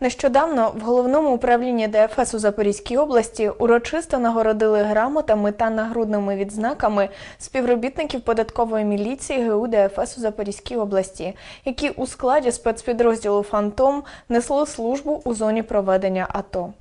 Нещодавно в головному управлінні ДФС у Запорізькій області урочисто нагородили грамотами та нагрудними відзнаками співробітників податкової міліції ГУ ДФС у Запорізькій області, які у складі спецпідрозділу Фантом несли службу у зоні проведення АТО.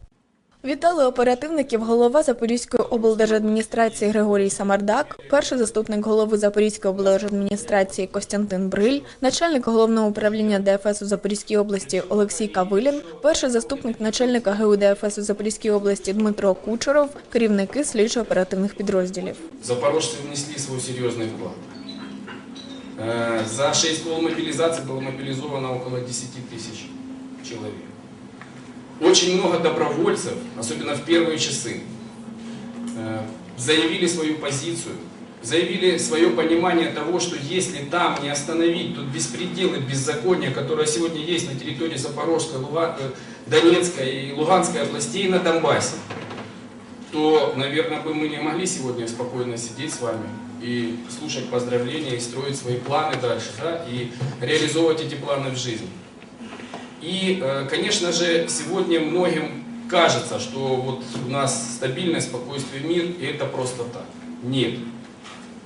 Вітали оперативників голова Запорізької облдержадміністрації Григорій Самардак, перший заступник голови Запорізької облдержадміністрації Костянтин Бриль, начальник головного управління ДФС у Запорізькій області Олексій Кавилін, перший заступник начальника ГУ ДФС у Запорізькій області Дмитро Кучеров, керівники слідчо-оперативних підрозділів. Запорожцы внесли свой серьезный вклад. Э, За 6 волн мобилизации было мобилизовано около 10 тысяч человек. Очень много добровольцев, особенно в первые часы, э, заявили свою позицию, заявили свое понимание того, что если там не остановить тот беспредел и беззаконие, которое сегодня есть на территории Запорожской, Луга- э, Донецкой и Луганской областей на Донбассе, то, наверное, бы мы не могли сегодня спокойно сидеть с вами и слушать поздравления, и строить свои планы дальше, да, и реализовывать эти планы в жизнь. И, э, конечно же, сегодня многим кажется, что вот у нас стабильность, спокойствие, мир, и это просто так. Нет.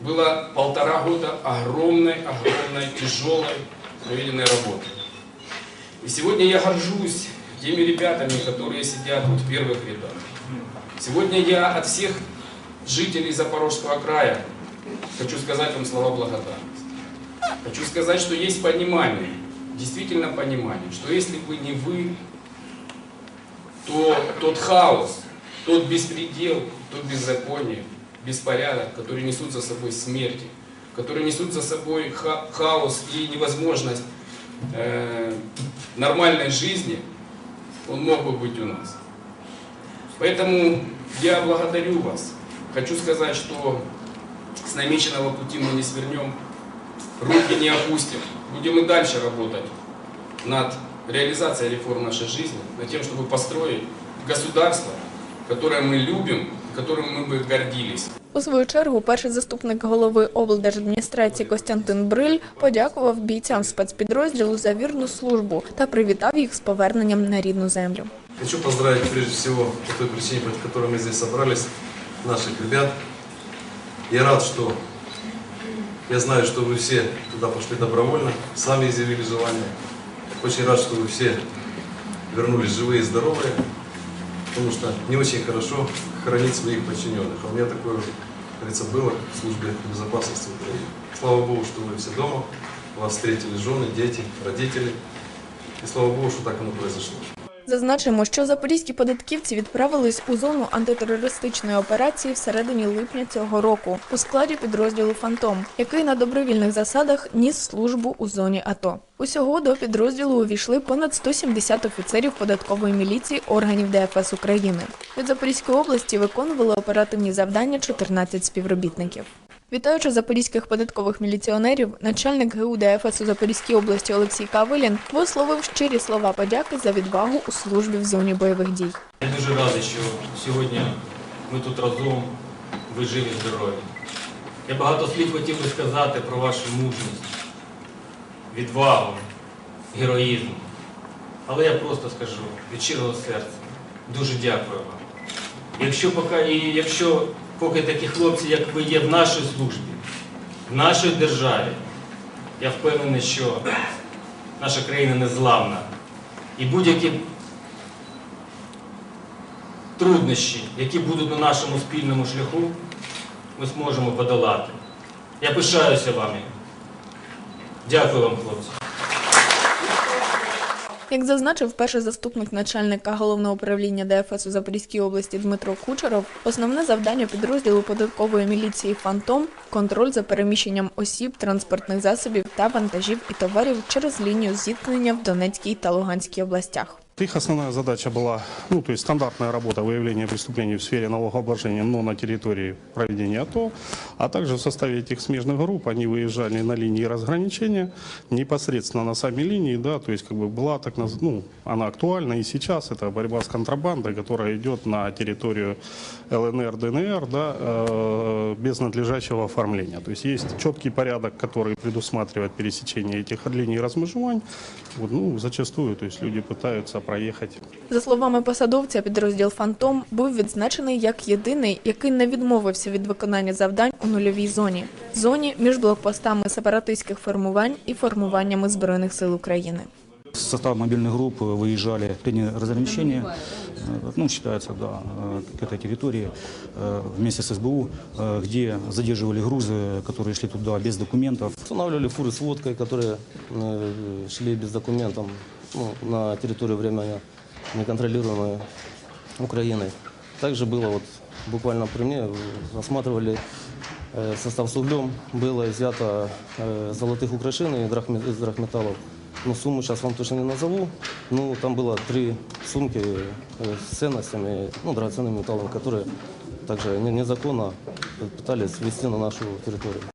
Было полтора года огромной, огромной, тяжелой проведенной работы. И сегодня я горжусь теми ребятами, которые сидят вот в первых рядах. Сегодня я от всех жителей Запорожского края хочу сказать вам слова благодарности. Хочу сказать, что есть понимание, действительно понимание, что если бы не вы, то тот хаос, тот беспредел, то беззаконие, беспорядок, которые несут за собой смерти, которые несут за собой ха- хаос и невозможность э, нормальной жизни, он мог бы быть у нас. Поэтому я благодарю вас. Хочу сказать, что с намеченного пути мы не свернем, руки не опустим. Будем и дальше работать над реализацией реформ нашей жизни, над тем, чтобы построить государство, которое мы любим, которым мы бы гордились. У свою чергу перший заступник голови облдержадміністрації Костянтин Бриль подякував бійцям спецпідрозділу за вірну службу та привітав їх з поверненням на рідну землю. Хочу поздравить прежде всего по той причине, по которой мы здесь собрались, наших ребят. Я рад, что я знаю, что вы все туда пошли добровольно, сами изъявили желание. Очень рад, что вы все вернулись живые и здоровые, потому что не очень хорошо хоронить своих подчиненных. А у меня такое, говорится, было в службе безопасности. Слава Богу, что вы все дома, вас встретили жены, дети, родители. И слава Богу, что так оно произошло. Зазначимо, що запорізькі податківці відправились у зону антитерористичної операції всередині липня цього року у складі підрозділу Фантом, який на добровільних засадах ніс службу у зоні АТО. Усього до підрозділу увійшли понад 170 офіцерів податкової міліції органів ДФС України. Від Запорізької області виконували оперативні завдання 14 співробітників. Вітаючи запорізьких податкових міліціонерів, начальник ГУ ДФС у Запорізькій області Олексій Кавилін висловив щирі слова подяки за відвагу у службі в зоні бойових дій. Я дуже радий, що сьогодні ми тут разом, ви живі, здорові. Я багато слів хотів би сказати про вашу мужність, відвагу, героїзм. Але я просто скажу від щирого серця. Дуже дякую вам. Якщо поки, якщо поки такі хлопці, як ви є в нашій службі, в нашій державі, я впевнений, що наша країна незламна. І будь-які труднощі, які будуть на нашому спільному шляху, ми зможемо подолати. Я пишаюся вами. Дякую вам, хлопці. Як зазначив перший заступник начальника головного управління ДФС у Запорізькій області Дмитро Кучеров, основне завдання підрозділу податкової міліції Фантом контроль за переміщенням осіб, транспортних засобів та вантажів і товарів через лінію зіткнення в Донецькій та Луганській областях. Их основная задача была, ну, то есть стандартная работа выявления преступлений в сфере налогообложения, но на территории проведения АТО, а также в составе этих смежных групп они выезжали на линии разграничения, непосредственно на сами линии, да, то есть как бы была так, наз- ну, она актуальна и сейчас, это борьба с контрабандой, которая идет на территорию ЛНР, ДНР, да, э, без надлежащего оформления. То есть есть четкий порядок, который предусматривает пересечение этих линий размежевань. Вот, ну, зачастую, то есть люди пытаются проехать. За словами посадовця, підрозділ Фантом був відзначений як єдиний, який не відмовився від виконання завдань у нульовій зоні зоні між блокпостами сепаратистських формувань і формуваннями збройних сил України. Состав мобильных групп выезжали в линии разграничения, э, ну, считается, да, э, к этой территории э, вместе с СБУ, э, где задерживали грузы, которые шли туда без документов. Устанавливали фуры с водкой, которые э, шли без документов ну, на территорию временно неконтролируемой Украиной. Также было вот буквально при мне, э, рассматривали э, состав с углем, было изъято э, золотых украшений и драгме- из драгметаллов. Ну, сумму сейчас вам точно не назову. Ну, там было три сумки э, с ценностями, ну, драгоценными металлами, которые также не- незаконно пытались ввести на нашу территорию.